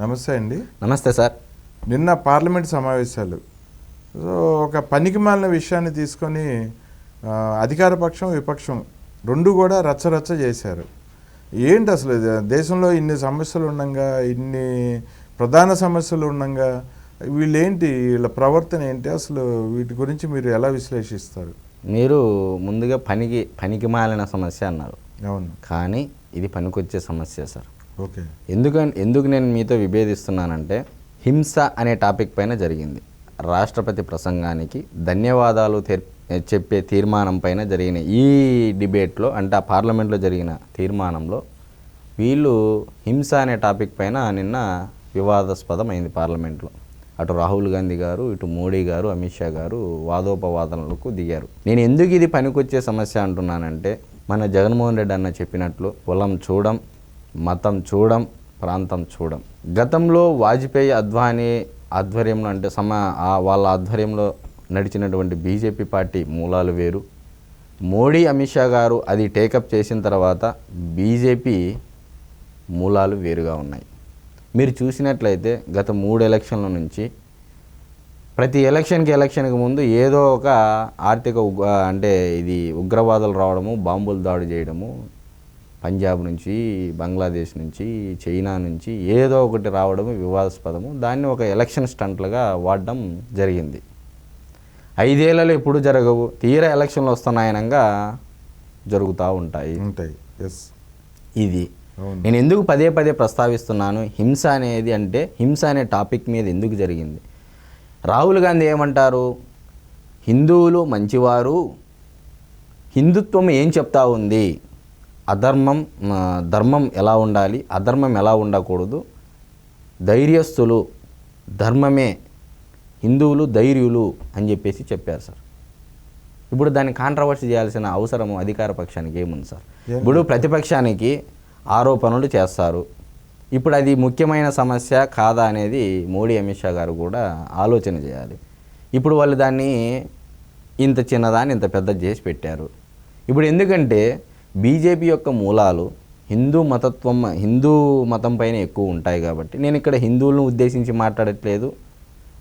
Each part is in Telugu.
నమస్తే అండి. నమస్తే సార్. నిన్న పార్లమెంట్ సమావేశాలు. సో ఒక పనికి మాలిన విషయాన్ని తీసుకొని అధికార పక్షం విపక్షం రెండు కూడా రచ్చరచ్చ చేశారు. ఏంటి అసలు? దేశంలో ఇన్ని సమస్యలు ఉండగా ఇన్ని ప్రధాన సమస్యలు ఉండగా వీళ్ళేంటి? వీళ్ళ ప్రవర్తన ఏంటి? అసలు వీటి గురించి మీరు ఎలా విశ్లేషిస్తారు? మీరు ముందుగా పనికి పనికి మాలిన సమస్య అన్నారు. అవును. కానీ ఇది పనికొచ్చే సమస్య సార్. ఓకే. ఎందుకని ఎందుకు నేను మీతో విభేదిస్తున్నానంటే హింస అనే టాపిక్ పైన జరిగింది. రాష్ట్రపతి ప్రసంగానికి ధన్యవాదాలు తెర్- చెప్పే తీర్మానం పైన జరిగిన ఈ డిబేట్లో అంటే ఆ పార్లమెంట్లో జరిగిన తీర్మానంలో వీళ్ళు హింస అనే టాపిక్ పైన నిన్న వివాదాస్పదం అయింది పార్లమెంట్లో. అటు రాహుల్ గాంధీ గారు ఇటు మోడీ గారు అమిత్ షా గారు వాదోపవాదనలకు దిగారు. నేను ఎందుకు ఇది పనికొచ్చే సమస్య అంటున్నానంటే మన జగన్మోహన్ రెడ్డి అన్న చెప్పినట్లు పొలం చూడం మతం చూడం ప్రాంతం చూడం. గతంలో వాజ్పేయి అద్వానీ ఆధ్వర్యంలో అంటే సమ వాళ్ళ ఆధ్వర్యంలో నడిచినటువంటి బీజేపీ పార్టీ మూలాలు వేరు. మోడీ అమిత్ షా గారు అది టేకప్ చేసిన తర్వాత బీజేపీ మూలాలు వేరుగా ఉన్నాయి. మీరు చూసినట్లయితే గత మూడు ఎలక్షన్ల నుంచి ప్రతి ఎలక్షన్కి ఎలక్షన్కి ముందు ఏదో ఒక ఆర్థిక ఉగ్ అంటే ఇది ఉగ్రవాదులు రావడము బాంబులు దాడి చేయడము పంజాబ్ నుంచి బంగ్లాదేశ్ నుంచి చైనా నుంచి ఏదో ఒకటి రావడము వివాదాస్పదము. దాన్ని ఒక ఎలక్షన్ స్టంట్లుగా వాడడం జరిగింది. ఐదేళ్ళలో ఎప్పుడు జరగవు. తీరా ఎలక్షన్లు వస్తున్నాయనగా జరుగుతూ ఉంటాయి. ఉంటాయి. ఎస్ ఇది. నేను ఎందుకు పదే పదే ప్రస్తావిస్తున్నాను? హింస అనేది అంటే హింస అనే టాపిక్ మీద ఎందుకు జరిగింది? రాహుల్ గాంధీ ఏమంటారు? హిందువులు మంచివారు. హిందుత్వం ఏం చెప్తా ఉంది? అధర్మం ధర్మం ఎలా ఉండాలి అధర్మం ఎలా ఉండకూడదు ధైర్యస్తులు ధర్మమే హిందువులు ధైర్యులు అని చెప్పేసి చెప్పారు సార్. ఇప్పుడు దాన్ని కాంట్రవర్సీ చేయాల్సిన అవసరము అధికార పక్షానికి ఏముంది సార్? ఇప్పుడు ప్రతిపక్షానికి ఆరోపణలు చేస్తారు. ఇప్పుడు అది ముఖ్యమైన సమస్య కాదా అనేది మోడీ అమిత్ షా గారు కూడా ఆలోచన చేయాలి. ఇప్పుడు వాళ్ళు దాన్ని ఇంత చిన్నదాన్ని ఇంత పెద్ద చేసి పెట్టారు. ఇప్పుడు ఎందుకంటే బీజేపీ యొక్క మూలాలు హిందూ మతత్వం హిందూ మతం పైన ఎక్కువ ఉంటాయి కాబట్టి నేను ఇక్కడ హిందువులను ఉద్దేశించి మాట్లాడట్లేదు.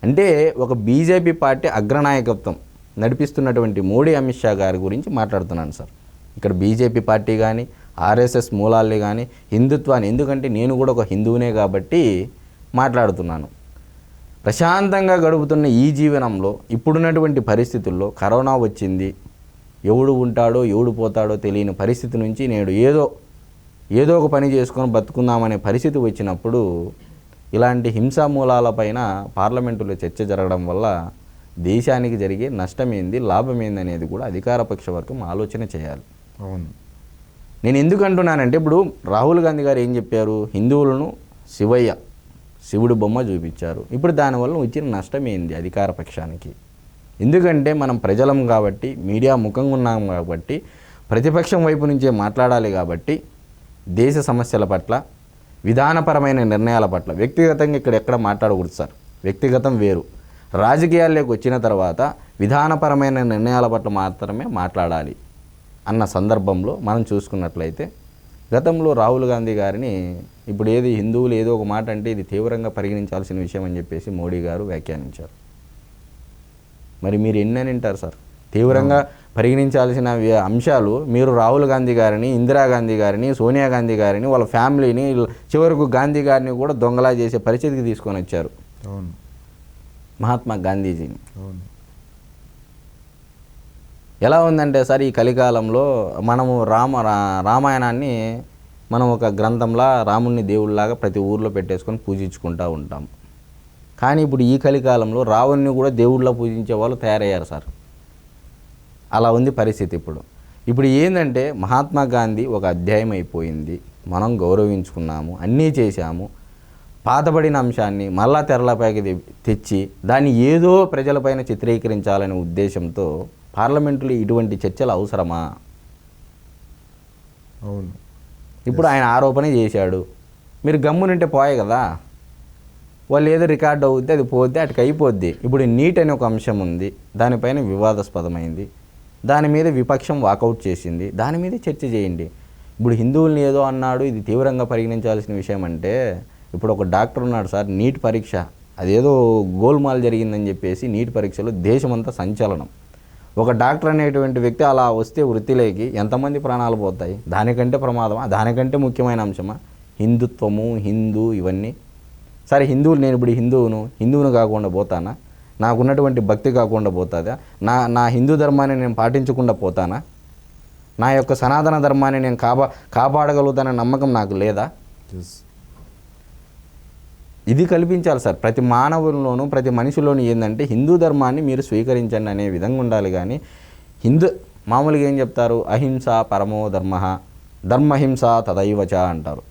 అంటే ఒక బీజేపీ పార్టీ అగ్రనాయకత్వం నడిపిస్తున్నటువంటి మోడీ అమిత్ షా గారి గురించి మాట్లాడుతున్నాను సార్. ఇక్కడ బీజేపీ పార్టీ కానీ ఆర్ఎస్ఎస్ మూలాల్ని కానీ హిందుత్వాన్ని ఎందుకంటే నేను కూడా ఒక హిందువునే కాబట్టి మాట్లాడుతున్నాను. ప్రశాంతంగా గడుపుతున్న ఈ జీవనంలో ఇప్పుడున్నటువంటి పరిస్థితుల్లో కరోనా వచ్చింది ఎవడు ఉంటాడో ఎవడు పోతాడో తెలియని పరిస్థితి నుంచి నేడు ఏదో ఏదో ఒక పని చేసుకొని బతుకుందామనే పరిస్థితి వచ్చినప్పుడు ఇలాంటి హింసా మూలాలపైన పార్లమెంటులో చర్చ జరగడం వల్ల దేశానికి జరిగే నష్టమేంది లాభమేంది అనేది కూడా అధికార పక్ష వర్గం ఆలోచన చేయాలి. అవును. నేను ఎందుకు అంటున్నానంటే ఇప్పుడు రాహుల్ గాంధీ గారు ఏం చెప్పారు? హిందువులను శివయ్య శివుడు బొమ్మ చూపించారు. ఇప్పుడు దానివల్ల వచ్చిన నష్టం ఏంది అధికార పక్షానికి ఎందుకంటే మనం ప్రజలం కాబట్టి మీడియా ముఖంగా ఉన్నాం కాబట్టి ప్రతిపక్షం వైపు నుంచే మాట్లాడాలి కాబట్టి దేశ సమస్యల పట్ల విధానపరమైన నిర్ణయాల పట్ల వ్యక్తిగతంగా ఇక్కడ ఎక్కడ మాట్లాడకూడదు సార్. వ్యక్తిగతం వేరు. రాజకీయాల్లోకి వచ్చిన తర్వాత విధానపరమైన నిర్ణయాల పట్ల మాత్రమే మాట్లాడాలి అన్న సందర్భంలో మనం చూసుకున్నట్లయితే గతంలో రాహుల్ గాంధీ గారిని ఇప్పుడు ఏది హిందువులు ఏదో ఒక మాట అంటే ఇది తీవ్రంగా పరిగణించాల్సిన విషయం అని చెప్పేసి మోడీ గారు వ్యాఖ్యానించారు. మరి మీరు ఎన్ని అని వింటారు సార్? తీవ్రంగా పరిగణించాల్సిన అంశాలు మీరు రాహుల్ గాంధీ గారిని ఇందిరాగాంధీ గారిని సోనియా గాంధీ గారిని వాళ్ళ ఫ్యామిలీని చివరకు గాంధీ గారిని కూడా దొంగలా చేసే పరిస్థితికి తీసుకొని వచ్చారు. అవును. మహాత్మా గాంధీజీని. అవును. ఎలా ఉందంటే సార్ ఈ కలికాలంలో మనము రామ రా- రామాయణాన్ని మనం ఒక గ్రంథంలా రాముణ్ణి దేవుళ్ళలాగా ప్రతి ఊర్లో పెట్టేసుకొని పూజించుకుంటూ ఉంటాం. కానీ ఇప్పుడు ఈ కలికాలంలో రావణ్ణి కూడా దేవుళ్ళ పూజించే వాళ్ళు తయారయ్యారు సార్. అలా ఉంది పరిస్థితి ఇప్పుడు. ఇప్పుడు ఏంటంటే మహాత్మా గాంధీ ఒక అధ్యాయం అయిపోయింది. మనం గౌరవించుకున్నాము అన్నీ చేశాము. పాతబడిన అంశాన్ని మళ్ళా తెరలపైకి తెచ్చి దాన్ని ఏదో ప్రజలపైన చిత్రీకరించాలనే ఉద్దేశంతో పార్లమెంటులో ఇటువంటి చర్చలు అవసరమా? అవును. ఇప్పుడు ఆయన ఆరోపణ చేశాడు. మీరు గమ్మునుంటే పోయే కదా. వాళ్ళు ఏదో రికార్డ్ అవుద్ది అది పోద్ది అటుకు అయిపోద్ది. ఇప్పుడు నీట్ అనే ఒక అంశం ఉంది దానిపైన వివాదాస్పదమైంది దాని మీద విపక్షం వాకౌట్ చేసింది దాని మీద చర్చ చేయండి. ఇప్పుడు హిందువుల్ని ఏదో అన్నాడు ఇది తీవ్రంగా పరిగణించాల్సిన విషయం అంటే ఇప్పుడు ఒక డాక్టర్ ఉన్నాడు సార్ నీట్ పరీక్ష అదేదో గోల్మాల్ జరిగిందని చెప్పేసి నీట్ పరీక్షలో దేశమంతా సంచలనం. ఒక డాక్టర్ అనేటువంటి వ్యక్తి అలా వస్తే వృత్తిలోకి ఎంతమంది ప్రాణాలు పోతాయి? దానికంటే ప్రమాదమా? దానికంటే ముఖ్యమైన అంశమా? హిందుత్వము హిందూ ఇవన్నీ సరే హిందువులు నేను ఇప్పుడు హిందువును హిందువును కాకుండా పోతానా? నాకున్నటువంటి భక్తి కాకుండా పోతుందా? నా నా హిందూ ధర్మాన్ని నేను పాటించకుండా పోతానా? నా యొక్క సనాతన ధర్మాన్ని నేను కాపా కాపాడగలుగుతానన్న నమ్మకం నాకు లేదా? ఇది కల్పించాలి సార్. ప్రతి మానవుల్లోనూ ప్రతి మనిషిలోనూ ఏంటంటే హిందూ ధర్మాన్ని మీరు స్వీకరించండి అనే విధంగా ఉండాలి కానీ హిందూ మామూలుగా ఏం చెప్తారు? అహింస పరమో ధర్మ ధర్మహింస తదైవచ అంటారు.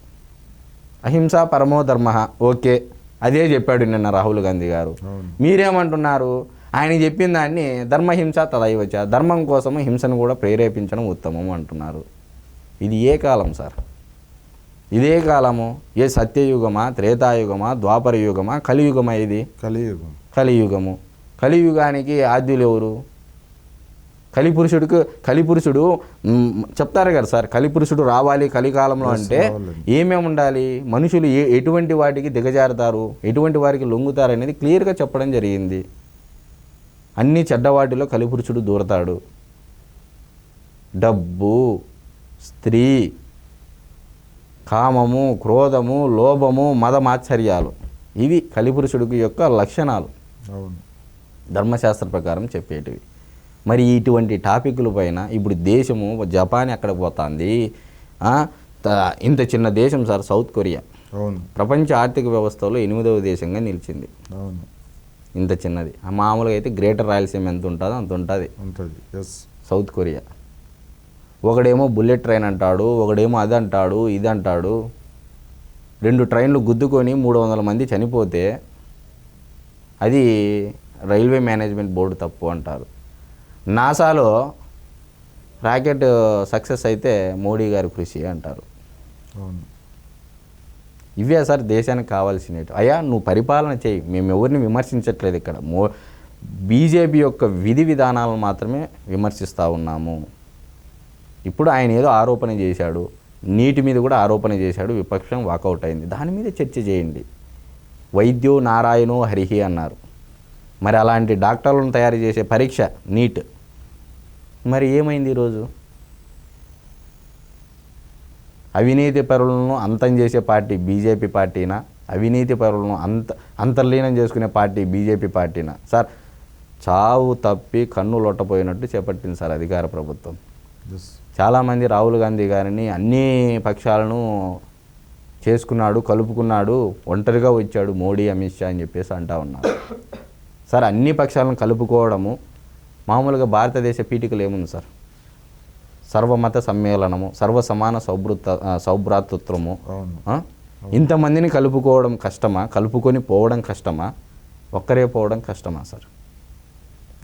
అహింస పరమో ధర్మ. ఓకే. అదే చెప్పాడు నిన్న రాహుల్ గాంధీ గారు. మీరేమంటున్నారు? ఆయన చెప్పిన దాన్ని ధర్మహింస తదైవచ ధర్మం కోసం హింసను కూడా ప్రేరేపించడం ఉత్తమం అంటున్నారు. ఇది ఏ కాలం సార్? ఇదే కాలము ఏ సత్యయుగమా త్రేతాయుగమా ద్వాపర యుగమా కలియుగమా ఇది? కలియుగం. కలియుగము. కలియుగానికి ఆద్యులు ఎవరు? కలిపురుషుడికి కలిపురుషుడు చెప్తారు కదా సార్ కలిపురుషుడు రావాలి కలికాలంలో అంటే. ఏమేమి ఉండాలి? మనుషులు ఏ ఎటువంటి వాటికి దిగజారుతారు? ఎటువంటి వారికి లొంగుతారు అనేది క్లియర్గా చెప్పడం జరిగింది. అన్ని చెడ్డవాటిలో కలిపురుషుడు దూరతాడు. డబ్బు స్త్రీ కామము క్రోధము లోభము మదమాశ్చర్యాలు ఇవి కలిపురుషుడికి యొక్క లక్షణాలు. ధర్మశాస్త్ర ప్రకారం చెప్పేటివి. మరి ఇటువంటి టాపిక్ల పైన ఇప్పుడు దేశము జపాన్ ఎక్కడ పోతుంది? ఇంత చిన్న దేశం సార్ సౌత్ కొరియా. అవును. ప్రపంచ ఆర్థిక వ్యవస్థలో ఎనిమిదవ దేశంగా నిలిచింది. అవును. ఇంత చిన్నది. ఆ మామూలుగా అయితే గ్రేటర్ రాయలసీమ ఎంత ఉంటుందో అంత ఉంటుంది. ఉంటుంది. Yes South Korea. ఒకడేమో బుల్లెట్ ట్రైన్ అంటాడు ఒకడేమో అది అంటాడు ఇది అంటాడు. రెండు ట్రైన్లు గుద్దుకొని మూడు వందల మంది చనిపోతే అది రైల్వే మేనేజ్మెంట్ బోర్డు తప్పు అంటారు. నాసాలో రాకెట్ సక్సెస్ అయితే మోడీ గారి కృషి అంటారు. అవును. ఇవే సార్ దేశానికి కావాల్సినవి. అయ్యా నువ్వు పరిపాలన చేయి. మేము ఎవరిని విమర్శించట్లేదు ఇక్కడ. మో బీజేపీ యొక్క విధి విధానాలను మాత్రమే విమర్శిస్తూ ఉన్నాము. ఇప్పుడు ఆయన ఏదో ఆరోపణ చేశాడు. నీటి మీద కూడా ఆరోపణ చేశాడు. విపక్షం వాకౌట్ అయింది. దాని మీద చర్చ చేయండి. వైద్యో నారాయణో హరిహి అన్నారు. మరి అలాంటి డాక్టర్లను తయారు చేసే పరీక్ష నీట్. మరి ఏమైంది ఈరోజు? అవినీతి పరులను అంతం చేసే పార్టీ బీజేపీ పార్టీనా? అవినీతి పరులను అంత అంతర్లీనం చేసుకునే పార్టీ బీజేపీ పార్టీనా? సార్ చావు తప్పి కన్ను లొట్టపోయినట్టు చేపట్టింది సార్ అధికార ప్రభుత్వం. చాలామంది రాహుల్ గాంధీ గారిని అన్ని పక్షాలను చేసుకున్నాడు కలుపుకున్నాడు ఒంటరిగా వచ్చాడు మోడీ అమిత్ షా అని చెప్పేసి అంటా ఉన్నారు. సార్ అన్ని పక్షాలను కలుపుకోవడము మామూలుగా భారతదేశ పీఠికలు ఏముంది సార్? సర్వమత సమ్మేళనము సర్వ సమాన సౌభృత సౌభ్రాతృత్వము? ఇంతమందిని కలుపుకోవడం కష్టమా? కలుపుకొని పోవడం కష్టమా? ఒక్కరే పోవడం కష్టమా సార్?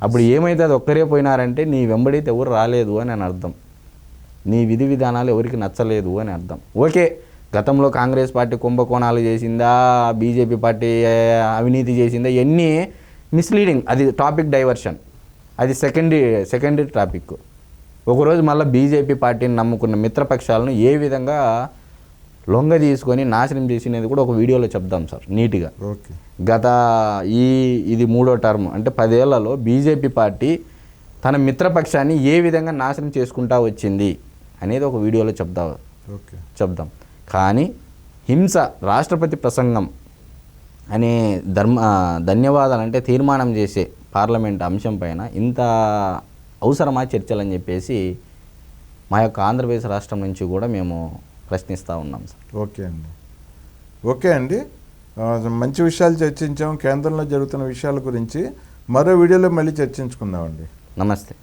అప్పుడు ఏమైతే అది ఒక్కరే పోయినారంటే నీ వెంబడితే ఎవరు రాలేదు అని అని అర్థం. నీ విధి విధానాలు ఎవరికి నచ్చలేదు అని అర్థం. ఓకే గతంలో కాంగ్రెస్ పార్టీ కుంభకోణాలు చేసిందా? బీజేపీ పార్టీ అవినీతి చేసిందా? ఇవన్నీ మిస్లీడింగ్ అది టాపిక్ డైవర్షన్ అది సెకండరీ సెకండరీ టాపిక్ ఒకరోజు మళ్ళీ బీజేపీ పార్టీని నమ్ముకున్న మిత్రపక్షాలను ఏ విధంగా లొంగ తీసుకొని నాశనం చేసినది కూడా ఒక వీడియోలో చెప్దాం సార్ నీట్గా. ఓకే. గత ఈ ఇది మూడో టర్మ్. అంటే పదేళ్ళలో బీజేపీ పార్టీ తన మిత్రపక్షాన్ని ఏ విధంగా నాశనం చేసుకుంటా వచ్చింది అనేది ఒక వీడియోలో చెప్దా ఓకే. చెప్దాం. కానీ హింస రాష్ట్రపతి ప్రసంగం అనే ధర్మ ధన్యవాదాలు అంటే తీర్మానం చేసే పార్లమెంట్ అంశం పైన ఇంత అవసరమా చర్చలని చెప్పేసి మా యొక్క ఆంధ్రప్రదేశ్ రాష్ట్రం నుంచి కూడా మేము ప్రశ్నిస్తూ ఉన్నాం సార్. ఓకే అండి. ఓకే అండి. మంచి విషయాలు చర్చించాం. కేంద్రంలో జరుగుతున్న విషయాల గురించి మరో వీడియోలో మళ్ళీ చర్చించుకుందామండి. నమస్తే.